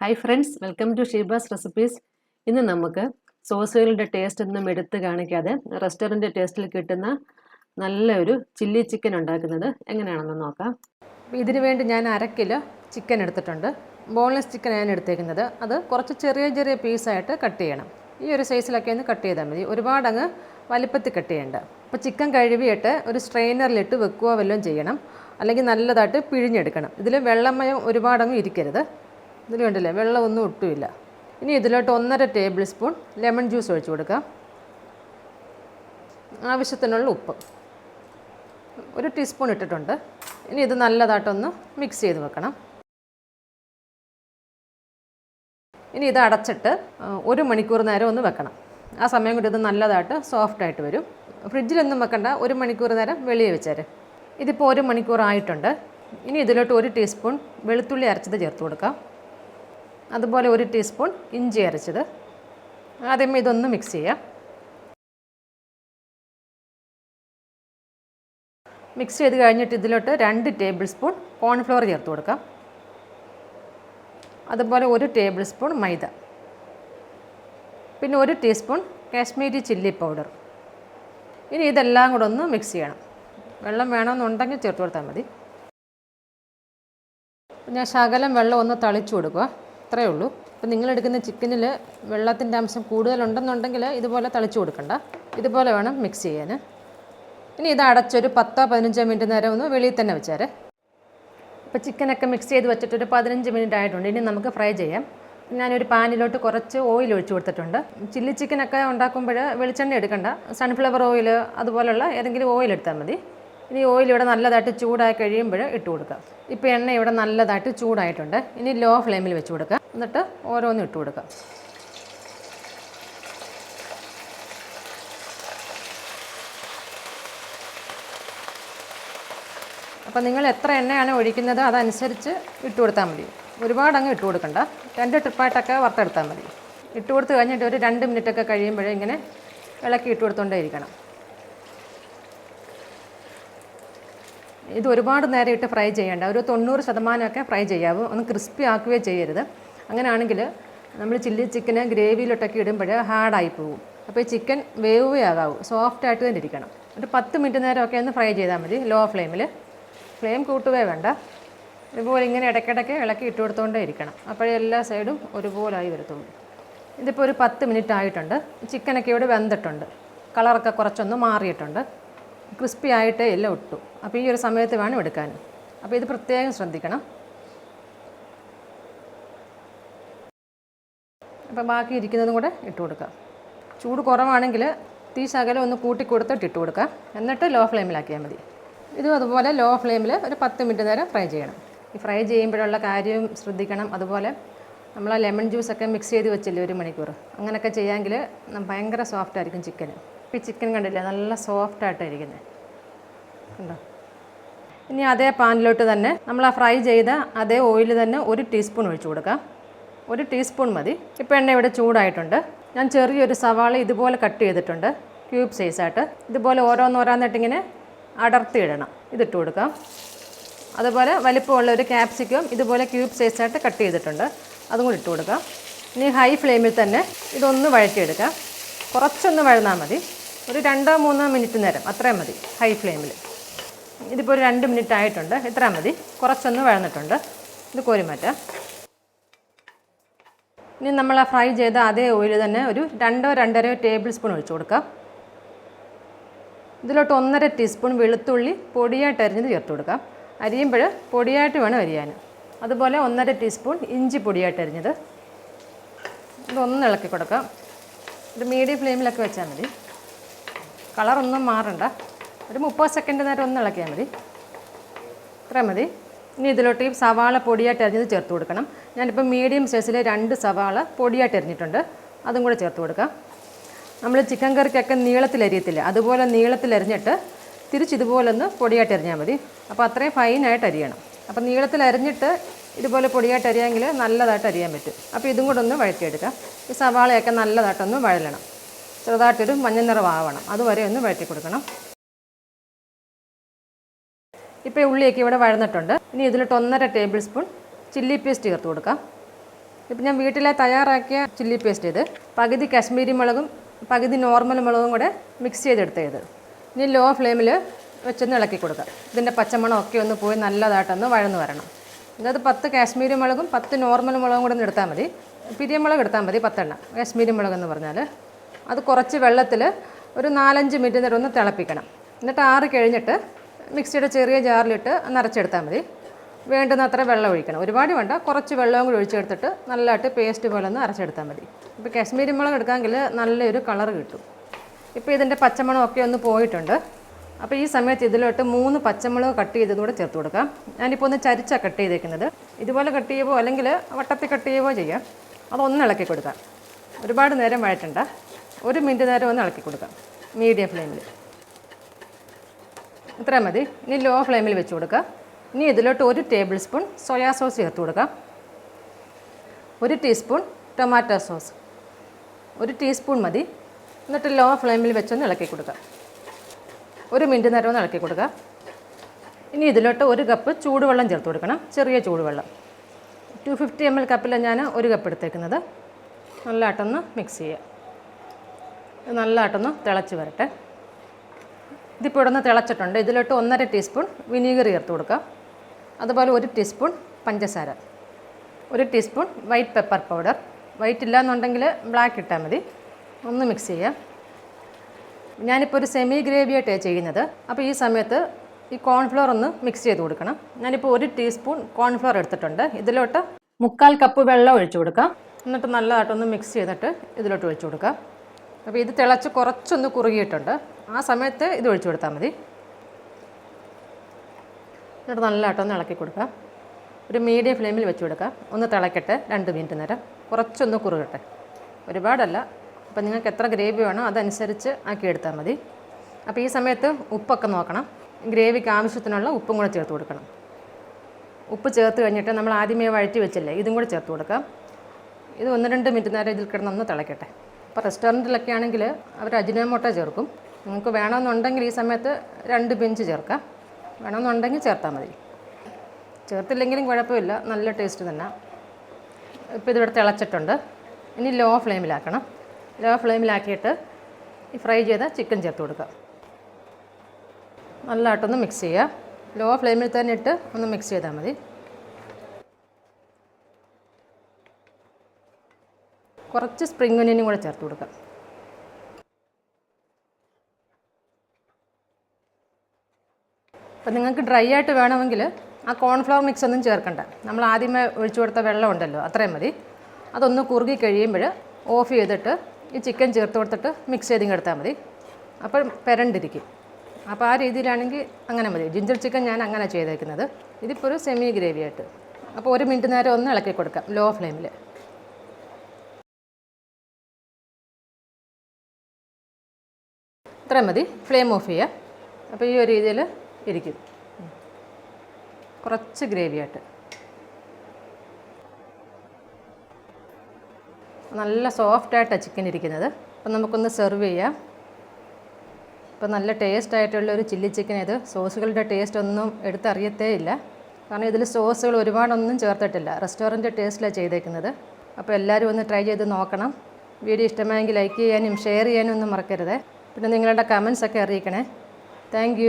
Hi friends welcome to Sheeba's recipes ഇന്ന് നമുക്ക് സോസുകളുടെ taste ഒന്നും എടുത്ത് കാണിക്കാതെ റെസ്റ്റോറന്റ് ടേസ്റ്റിൽ കിട്ടുന്ന നല്ലൊരു ചില്ലി ചിക്കൻ ഉണ്ടാക്കുന്നത് എങ്ങനെയാണെന്ന് നോക്കാം. ഇതിനു വേണ്ടി ഞാൻ അര കിലോ ചിക്കൻ എടുത്തിട്ടുണ്ട്. ബോൺലെസ് ചിക്കൻ ഞാൻ എടുത്തേക്കുന്നത്. അത് കുറച്ച് ചെറിയ ചെറിയ പീസായിട്ട് കട്ട് ചെയ്യണം. ഈ ഒരു സൈസിലൊക്കെ ഒന്ന് കട്ട് ചെയ്താൽ മതി. ഒരുപാട് അങ്ങ് വലിപ്പത്തിൽ കട്ട് ചെയ്യേണ്ട. അപ്പോൾ ചിക്കൻ കഴുകിയിട്ട് ഒരു സ്ട്രെയിനറിലിട്ട് വെക്കുക വല്ലതും ചെയ്യണം. അല്ലെങ്കിൽ നല്ലതായിട്ട് പിഴിഞ്ഞെടുക്കണം. ഇതിൽ വെള്ളമയം ഒരുപാടങ്ങ് ഇരിക്കരുത്. ഇതിൽ കണ്ടില്ലേ വെള്ളമൊന്നും ഒട്ടുമില്ല. ഇനി ഇതിലോട്ട് ഒന്നര ടേബിൾ സ്പൂൺ ലെമൺ ജ്യൂസ് ഒഴിച്ചു കൊടുക്കാം. ആവശ്യത്തിനുള്ള ഉപ്പ്. ഒരു ടീസ്പൂൺ ഇട്ടിട്ടുണ്ട്. ഇനി ഇത് നല്ലതായിട്ടൊന്ന് മിക്സ് ചെയ്ത് വെക്കണം. ഇനി ഇത് അടച്ചിട്ട് ഒരു മണിക്കൂർ നേരം ഒന്ന് വെക്കണം. ആ സമയം കൊണ്ട് ഇത് നല്ലതായിട്ട് സോഫ്റ്റ് ആയിട്ട് വരും. ഫ്രിഡ്ജിലൊന്നും വെക്കണ്ട. ഒരു മണിക്കൂർ നേരം വെളിയെ വെച്ചാൽ ഇതിപ്പോൾ ഒരു മണിക്കൂർ ആയിട്ടുണ്ട് ഇനി ഇതിലോട്ട് ഒരു ടീസ്പൂൺ വെളുത്തുള്ളി അരച്ചത് ചേർത്ത് കൊടുക്കാം. അതുപോലെ ഒരു ടീസ്പൂൺ ഇഞ്ചി അരച്ചത്. ആദ്യം ഇതൊന്ന് മിക്സ് ചെയ്യാം. മിക്സ് ചെയ്ത് കഴിഞ്ഞിട്ട് ഇതിലോട്ട് രണ്ട് ടേബിൾ സ്പൂൺ കോൺഫ്ലവർ ചേർത്ത് കൊടുക്കാം. അതുപോലെ ഒരു ടേബിൾ സ്പൂൺ മൈദ. പിന്നെ ഒരു ടീസ്പൂൺ കാശ്മീരി ചില്ലി പൗഡർ ഇനി ഇതെല്ലാം കൂടെ ഒന്ന് മിക്സ് ചെയ്യണം. വെള്ളം വേണമെന്നുണ്ടെങ്കിൽ ചേർത്ത് കൊടുത്താൽ മതി. ഞാൻ ശകലം വെള്ളം ഒന്ന് തളിച്ചു കൊടുക്കുക. അത്രയേ ഉള്ളൂ. അപ്പോൾ നിങ്ങളെടുക്കുന്ന ചിക്കനിൽ വെള്ളത്തിന്റെ അംശം കൂടുതലുണ്ടെന്നുണ്ടെങ്കിൽ ഇതുപോലെ തളിച്ചു കൊടുക്കണ്ട. ഇതുപോലെ വേണം മിക്സ് ചെയ്യാൻ. ഇനി ഇത് അടച്ചൊരു പത്തോ പതിനഞ്ചോ മിനിറ്റ് നേരം ഒന്ന് വെളിയിൽ തന്നെ വെച്ചേരെ. ഇപ്പോൾ ചിക്കനൊക്കെ മിക്സ് ചെയ്ത് വെച്ചിട്ട് ഒരു പതിനഞ്ച് മിനിറ്റ് ആയിട്ടുണ്ട്. ഇനി നമുക്ക് ഫ്രൈ ചെയ്യാം. ഞാനൊരു പാനിലോട്ട് കുറച്ച് ഓയിൽ ഒഴിച്ചു കൊടുത്തിട്ടുണ്ട്. ചില്ലി ചിക്കനൊക്കെ ഉണ്ടാക്കുമ്പോൾ വെളിച്ചെണ്ണ എടുക്കണ്ട. സൺഫ്ലവർ ഓയിൽ അതുപോലുള്ള ഏതെങ്കിലും ഓയിൽ എടുത്താൽ മതി. ഇനി ഓയിൽ ഇവിടെ നല്ലതായിട്ട് ചൂടായി കഴിയുമ്പോൾ ഇട്ട് കൊടുക്കുക ഇപ്പോൾ എണ്ണ ഇവിടെ നല്ലതായിട്ട് ചൂടായിട്ടുണ്ട്. ഇനി ലോ ഫ്ലെയിമിൽ വെച്ച് കൊടുക്കുക എന്നിട്ട് ഓരോന്നും ഇട്ട് കൊടുക്കുക അപ്പോൾ നിങ്ങൾ എത്ര എണ്ണയാണ് ഒഴിക്കുന്നത് അതനുസരിച്ച് ഇട്ട് കൊടുത്താൽ മതി. ഒരുപാട് അങ്ങ് ഇട്ട് കൊടുക്കണ്ട. രണ്ട് ട്രിപ്പായിട്ടൊക്കെ വറുത്തെടുത്താൽ മതി. ഇട്ട് കൊടുത്ത് കഴിഞ്ഞിട്ട് ഒരു രണ്ട് മിനിറ്റൊക്കെ കഴിയുമ്പോഴേ ഇങ്ങനെ ഇളക്കി ഇട്ട് കൊടുത്തോണ്ടേ ഇരിക്കണം. ഇത് ഒരുപാട് നേരം ഇട്ട് ഫ്രൈ ചെയ്യേണ്ട. ഒരു തൊണ്ണൂറ് ശതമാനമൊക്കെ ഫ്രൈ ചെയ്യാവൂ. ഒന്ന് ക്രിസ്പി ആക്കുകയോ ചെയ്യരുത്. അങ്ങനെയാണെങ്കിൽ നമ്മൾ ചില്ലി ചിക്കന് ഗ്രേവിയിലോട്ടൊക്കെ ഇടുമ്പോൾ ഹാർഡായി പോകും അപ്പോൾ ഈ ചിക്കൻ വേവേ ആകാവൂ സോഫ്റ്റ് ആയിട്ട് തന്നെ ഇരിക്കണം. ഒരു പത്ത് മിനിറ്റ് നേരമൊക്കെ ഒന്ന് ഫ്രൈ ചെയ്താൽ മതി. ലോ ഫ്ലെയിമിൽ ഫ്ലെയിം കൂട്ടുകയോ വേണ്ട. ഇതുപോലെ ഇങ്ങനെ ഇടയ്ക്കിടയ്ക്ക് ഇളക്കി ഇട്ട് കൊടുത്തുകൊണ്ടേ ഇരിക്കണം. അപ്പോഴേ എല്ലാ സൈഡും ഒരുപോലായി വരത്തുള്ളൂ. ഇതിപ്പോൾ ഒരു പത്ത് മിനിറ്റ് ആയിട്ടുണ്ട്. ചിക്കനൊക്കെ ഇവിടെ വെന്തിട്ടുണ്ട്. കളറൊക്കെ കുറച്ചൊന്ന് മാറിയിട്ടുണ്ട്. ക്രിസ്പി ആയിട്ടേ എല്ലാം ഇട്ടു അപ്പോൾ ഈ ഒരു സമയത്ത് വേണം എടുക്കാൻ. അപ്പോൾ ഇത് പ്രത്യേകം ശ്രദ്ധിക്കണം. അപ്പോൾ ബാക്കി ഇരിക്കുന്നതും കൂടെ ഇട്ട് കൊടുക്കാം. ചൂട് കുറവാണെങ്കിൽ തീ ശകലം ഒന്ന് കൂട്ടി കൊടുത്തിട്ട് ഇട്ട് കൊടുക്കാം. എന്നിട്ട് ലോ ഫ്ലെയിമിലാക്കിയാൽ മതി. ഇതും അതുപോലെ ലോ ഫ്ലെയിമിൽ ഒരു പത്ത് മിനിറ്റ് നേരം ഫ്രൈ ചെയ്യണം. ഈ ഫ്രൈ ചെയ്യുമ്പോഴുള്ള കാര്യം ശ്രദ്ധിക്കണം. അതുപോലെ നമ്മൾ ലെമൺ ജ്യൂസൊക്കെ മിക്സ് ചെയ്ത് വെച്ചില്ലേ ഒരു മണിക്കൂർ. അങ്ങനെയൊക്കെ ചെയ്യാമെങ്കിൽ ഭയങ്കര സോഫ്റ്റ് ആയിരിക്കും ചിക്കൻ ഈ ചിക്കൻ കണ്ടില്ലേ? നല്ല സോഫ്റ്റ് ആയിട്ടാണ് ഇരിക്കുന്നത് കണ്ടോ? ഇനി അതേ പാനിലോട്ട് തന്നെ നമ്മൾ ആ ഫ്രൈ ചെയ്ത അതേ ഓയിൽ തന്നെ ഒരു ടീസ്പൂൺ ഒഴിച്ചു കൊടുക്കാം. ഒരു ടീസ്പൂൺ മതി. ഇപ്പോൾ എണ്ണ ഇവിടെ ചൂടായിട്ടുണ്ട്. ഞാൻ ചെറിയൊരു സവാള ഇതുപോലെ കട്ട് ചെയ്തിട്ടുണ്ട്. ക്യൂബ് സൈസായിട്ട് ഇതുപോലെ ഓരോന്നോരോന്നിട്ട് ഇങ്ങനെ അടർത്തി ഇടണം. ഇതിട്ട് കൊടുക്കാം. അതുപോലെ വലിപ്പമുള്ള ഒരു ക്യാപ്സിക്കം ഇതുപോലെ ക്യൂബ് സൈസായിട്ട് കട്ട് ചെയ്തിട്ടുണ്ട്. അതും കൂടി ഇട്ട് കൊടുക്കാം. ഇനി ഹൈ ഫ്ലെയിമിൽ തന്നെ ഇതൊന്ന് വഴറ്റിയെടുക്കാം. കുറച്ചൊന്ന് വഴന്നാൽ മതി. ഒരു രണ്ടോ മൂന്നോ മിനിറ്റ് നേരം അത്രയും മതി ഹൈ ഫ്ലെയിമിൽ ഇതിപ്പോൾ ഒരു രണ്ട് മിനിറ്റ് ആയിട്ടുണ്ട് ഇത്ര മതി. കുറച്ചൊന്ന് വഴന്നിട്ടുണ്ട്. ഇത് കോരി മാറ്റാം. ഇനി നമ്മൾ ഫ്രൈ ചെയ്ത അതേ ഓയിൽ തന്നെ ഒരു രണ്ടോ രണ്ടരയോ ടേബിൾ സ്പൂൺ ഒഴിച്ചു കൊടുക്കാം. ഇതിലോട്ട് ഒന്നര ടീസ്പൂൺ വെളുത്തുള്ളി പൊടിയായിട്ട് അരിഞ്ഞത് ചേർത്ത് കൊടുക്കാം. അരിയുമ്പോൾ പൊടിയായിട്ട് വേണം അരിയാൻ. അതുപോലെ ഒന്നര ടീസ്പൂൺ ഇഞ്ചി പൊടിയായിട്ട് അരിഞ്ഞത്. ഇതൊന്ന് ഇളക്കി കൊടുക്കാം. ഇത് മീഡിയം ഫ്ലെയിമിലൊക്കെ വെച്ചാൽ മതി. കളറൊന്നും മാറണ്ട. ഒരു മുപ്പത് സെക്കൻഡ് നേരം ഒന്ന് ഇളക്കിയാൽ മതി. ഇത്ര മതി. ഇനി ഇതിലോട്ട് ഈ സവാള പൊടിയായിട്ട് അരിഞ്ഞത് ചേർത്ത് കൊടുക്കണം. ഞാനിപ്പോൾ മീഡിയം സൈസിലെ രണ്ട് സവാള പൊടിയായിട്ട് അരിഞ്ഞിട്ടുണ്ട്. അതും കൂടെ ചേർത്ത് കൊടുക്കാം. നമ്മൾ ചിക്കൻ കറിക്കൊക്കെ നീളത്തിൽ അരിയത്തില്ല? അതുപോലെ നീളത്തിൽ അരിഞ്ഞിട്ട് തിരിച്ചിതുപോലെ ഒന്ന് പൊടിയായിട്ട് അരിഞ്ഞാൽ മതി. അപ്പോൾ അത്രയും ഫൈനായിട്ട് അരിയണം. അപ്പോൾ നീളത്തിൽ അരിഞ്ഞിട്ട് ഇതുപോലെ പൊടിയായിട്ട് അരിയാമെങ്കിൽ നല്ലതായിട്ട് അരിയാൻ പറ്റും. അപ്പോൾ ഇതും കൂടെ ഒന്ന് വഴറ്റിയെടുക്കാം. ഈ സവാളയൊക്കെ നല്ലതായിട്ടൊന്ന് വഴലണം. ചെറുതായിട്ടൊരു മഞ്ഞ നിറമാവണം. അതുവരെ ഒന്ന് വഴറ്റി കൊടുക്കണം ഇപ്പോൾ ഉള്ളിയൊക്കെ ഇവിടെ വഴന്നിട്ടുണ്ട്. ഇനി ഇതിലിട്ട് ഒന്നര ടേബിൾ സ്പൂൺ ചില്ലി പേസ്റ്റ് ചേർത്ത് കൊടുക്കാം. ഇപ്പം ഞാൻ വീട്ടിലെ തയ്യാറാക്കിയ ചില്ലി പേസ്റ്റ് ഇത്. പകുതി കാശ്മീരി മുളകും പകുതി നോർമൽ മുളകും കൂടെ മിക്സ് ചെയ്തെടുത്തത്. ഇനി ലോ ഫ്ലെയിമിൽ വെച്ചൊന്ന് ഇളക്കി കൊടുക്കുക ഇതിന്റെ പച്ചമണം ഒക്കെ ഒന്ന് പോയി നല്ലതായിട്ടൊന്ന് വഴന്ന് വരണം. അതായത് പത്ത് കാശ്മീരി മുളകും പത്ത് നോർമൽ മുളകും കൂടെ ഒന്ന് എടുത്താൽ മതി. പിരിയമുളക് എടുത്താൽ മതി പത്തെണ്ണം. കാശ്മീരി മുളക് എന്ന് പറഞ്ഞാൽ അത് കുറച്ച് വെള്ളത്തിൽ ഒരു നാലഞ്ച് മിനിറ്റ് നേരം ഒന്ന് തിളപ്പിക്കണം. എന്നിട്ട് ആറ് കഴിഞ്ഞിട്ട് മിക്സിയുടെ ചെറിയ ജാറിലിട്ട് നിറച്ചെടുത്താൽ മതി. വേണ്ടുന്ന അത്ര വെള്ളം ഒഴിക്കണം. ഒരുപാട് വേണ്ട കുറച്ച് വെള്ളവും കൂടി ഒഴിച്ചെടുത്തിട്ട് നല്ലതായിട്ട് പേസ്റ്റ് പോലെ ഒന്ന് അരച്ചെടുത്താൽ മതി. ഇപ്പോൾ കാശ്മീരി മുളക് എടുക്കാമെങ്കിൽ നല്ലൊരു കളർ കിട്ടും. ഇപ്പോൾ ഇതിന്റെ പച്ചമുളക് ഒക്കെ ഒന്ന് പോയിട്ടുണ്ട്. അപ്പോൾ ഈ സമയത്ത് ഇതിലോട്ട് മൂന്ന് പച്ചമുളക് കട്ട് ചെയ്തതും കൂടെ ചേർത്ത് കൊടുക്കാം. ഞാനിപ്പോൾ ഒന്ന് ചരിച്ചാണ് കട്ട് ചെയ്തേക്കുന്നത്. ഇതുപോലെ കട്ട് ചെയ്യുമ്പോൾ അല്ലെങ്കിൽ വട്ടത്തിൽ കട്ട് ചെയ്യുകയോ ചെയ്യാം. അതൊന്ന് ഇളക്കി കൊടുക്കാം. ഒരുപാട് നേരം വഴറ്റണ്ട. ഒരു മിനിറ്റ് നേരം ഒന്ന് ഇളക്കി കൊടുക്കാം. മീഡിയം ഫ്ലെയിമിൽ ഇത്രയും മതി. ഇനി ലോ ഫ്ലെയിമിൽ വെച്ച് കൊടുക്കുക ഇനി ഇതിലോട്ട് ഒരു ടേബിൾ സ്പൂൺ സോയാ സോസ് ചേർത്ത് കൊടുക്കാം. ഒരു ടീസ്പൂൺ ടൊമാറ്റോ സോസ് ഒരു ടീസ്പൂൺ മതി. എന്നിട്ട് ലോ ഫ്ലെയിമിൽ വെച്ചൊന്ന് ഇളക്കി കൊടുക്കാം. ഒരു മിനിറ്റ് നേരം ഒന്ന് ഇളക്കി കൊടുക്കുക ഇനി ഇതിലോട്ട് ഒരു കപ്പ് ചൂടുവെള്ളം ചേർത്ത് കൊടുക്കണം. ചെറിയ ചൂടുവെള്ളം. ടു ഫിഫ്റ്റി എം എൽ കപ്പിലാണ് ഞാൻ ഒരു കപ്പ് എടുത്തേക്കുന്നത്. നല്ലതായിട്ടൊന്ന് മിക്സ് ചെയ്യുക ഇത് നല്ലതായിട്ടൊന്ന് തിളച്ച് വരട്ടെ. ഇതിപ്പോൾ ഇവിടെ നിന്ന് തിളച്ചിട്ടുണ്ട്. ഇതിലോട്ട് ഒന്നര ടീസ്പൂൺ വിനീഗർ ചേർത്ത് കൊടുക്കുക അതുപോലെ ഒരു ടീസ്പൂൺ പഞ്ചസാര. ഒരു teaspoon white pepper powder. White ഇല്ല എന്നുണ്ടെങ്കിൽ ബ്ലാക്ക് ഇട്ടാൽ മതി. ഒന്ന് മിക്സ് ചെയ്യാം. ഞാനിപ്പോൾ ഒരു സെമി ഗ്രേവി ആയിട്ടാണ് ചെയ്യുന്നത്. അപ്പോൾ ഈ സമയത്ത് ഈ കോൺഫ്ലോർ ഒന്ന് മിക്സ് ചെയ്ത് കൊടുക്കണം. ഞാനിപ്പോൾ ഒരു ടീസ്പൂൺ കോൺഫ്ലോർ എടുത്തിട്ടുണ്ട്. ഇതിലോട്ട് മുക്കാൽ കപ്പ് വെള്ളം ഒഴിച്ചു കൊടുക്കാം. എന്നിട്ട് നല്ലതായിട്ടൊന്ന് മിക്സ് ചെയ്തിട്ട് ഇതിലോട്ട് ഒഴിച്ചു കൊടുക്കാം. അപ്പോൾ ഇത് തിളച്ച് കുറച്ചൊന്ന് കുറുകിയിട്ടുണ്ട്. ആ സമയത്ത് ഇത് ഒഴിച്ചു കൊടുത്താൽ മതി. എന്നിട്ട് നല്ലതായിട്ടൊന്ന് ഇളക്കി കൊടുക്കാം ഒരു മീഡിയം ഫ്ലെയിമിൽ വെച്ച് കൊടുക്കാം ഒന്ന് തിളക്കട്ടെ രണ്ട് മിനിറ്റ് നേരം. കുറച്ചൊന്ന് കുറുകട്ടെ. ഒരുപാടല്ല. അപ്പോൾ നിങ്ങൾക്ക് എത്ര ഗ്രേവി വേണോ അതനുസരിച്ച് ആക്കി എടുത്താൽ മതി. അപ്പോൾ ഈ സമയത്ത് ഉപ്പൊക്കെ നോക്കണം. ഗ്രേവിക്ക് ആവശ്യത്തിനുള്ള ഉപ്പും കൂടെ ചേർത്ത് കൊടുക്കണം. ഉപ്പ് ചേർത്ത് കഴിഞ്ഞിട്ട് നമ്മൾ ആദ്യമേ വഴറ്റി വെച്ചില്ലേ ഇതും കൂടെ ചേർത്ത് കൊടുക്കാം ഇത് ഒന്ന് രണ്ട് മിനിറ്റ് നേരം ഇതിൽ കിടന്നൊന്ന് തിളക്കട്ടെ. അപ്പോൾ റെസ്റ്റോറന്റിലൊക്കെ ആണെങ്കിൽ അവർ അജിനോമോട്ടോ ചേർക്കും. നിങ്ങൾക്ക് വേണമെന്നുണ്ടെങ്കിൽ ഈ സമയത്ത് രണ്ട് ബെഞ്ച് ചേർക്കാം. വേണമെന്നുണ്ടെങ്കിൽ ചേർത്താൽ മതി. ചേർത്തില്ലെങ്കിലും കുഴപ്പമില്ല. നല്ല ടേസ്റ്റ് തന്നെ. ഇപ്പോൾ ഇതിവിടെ തിളച്ചിട്ടുണ്ട്. ഇനി ലോ ഫ്ലെയിമിലാക്കണം. ലോ ഫ്ലെയിമിലാക്കിയിട്ട് ഈ ഫ്രൈ ചെയ്ത ചിക്കൻ ചേർത്ത് കൊടുക്കുക നല്ലതായിട്ടൊന്ന് മിക്സ് ചെയ്യുക. ലോ ഫ്ലെയിമിൽ തന്നെ ഇട്ട് ഒന്ന് മിക്സ് ചെയ്താൽ മതി. കുറച്ച് സ്പ്രിംഗ് ഒനിയനും കൂടെ ചേർത്ത് കൊടുക്കാം. അപ്പം നിങ്ങൾക്ക് ഡ്രൈ ആയിട്ട് വേണമെങ്കിൽ ആ കോൺഫ്ലവർ മിക്സ് ഒന്നും ചേർക്കണ്ട. നമ്മൾ ആദ്യമേ ഒഴിച്ചു കൊടുത്ത വെള്ളം ഉണ്ടല്ലോ അത്രയും മതി. അതൊന്ന് കുറുകി കഴിയുമ്പോൾ ഓഫ് ചെയ്തിട്ട് ഈ ചിക്കൻ ചേർത്ത് കൊടുത്തിട്ട് മിക്സ് ചെയ്തിങ്ങ് എടുത്താൽ മതി. അപ്പോൾ പെരണ്ടിരിക്കും. അപ്പോൾ ആ രീതിയിലാണെങ്കിൽ അങ്ങനെ മതി. ജിഞ്ചർ ചിക്കൻ ഞാൻ അങ്ങനെ ചെയ്തേക്കുന്നത്. ഇതിപ്പോൾ ഒരു സെമി ഗ്രേവി ആയിട്ട്. അപ്പോൾ ഒരു മിനിറ്റ് നേരം ഒന്ന് ഇളക്കി കൊടുക്കാം ലോ. ഫ്ലെയിമിൽ ഇത്രയും മതി. ഫ്ലെയിം ഓഫ് ചെയ്യുക. അപ്പോൾ ഈ ഒരു രീതിയിൽ ഇരിക്കും. കുറച്ച് ഗ്രേവി ആയിട്ട്. നല്ല സോഫ്റ്റായിട്ടാണ് ചിക്കൻ ഇരിക്കുന്നത്. അപ്പം നമുക്കൊന്ന് സെർവ് ചെയ്യാം. ഇപ്പം നല്ല ടേസ്റ്റ് ആയിട്ടുള്ള ഒരു ചില്ലി ചിക്കൻ ഇത്. സോസുകളുടെ ടേസ്റ്റ് ഒന്നും എടുത്തറിയത്തേ ഇല്ല. കാരണം ഇതിൽ സോസുകൾ ഒരുപാടൊന്നും ചേർത്തിട്ടില്ല. റെസ്റ്റോറന്റ് ടേസ്റ്റിലാണ് ചെയ്തേക്കുന്നത്. അപ്പോൾ എല്ലാവരും ഒന്ന് ട്രൈ ചെയ്ത് നോക്കണം. വീഡിയോ ഇഷ്ടമായെങ്കിൽ ലൈക്ക് ചെയ്യാനും ഷെയർ ചെയ്യാനും ഒന്നും മറക്കരുത്. പിന്നെ നിങ്ങളുടെ കമൻസൊക്കെ അറിയിക്കണേ. താങ്ക്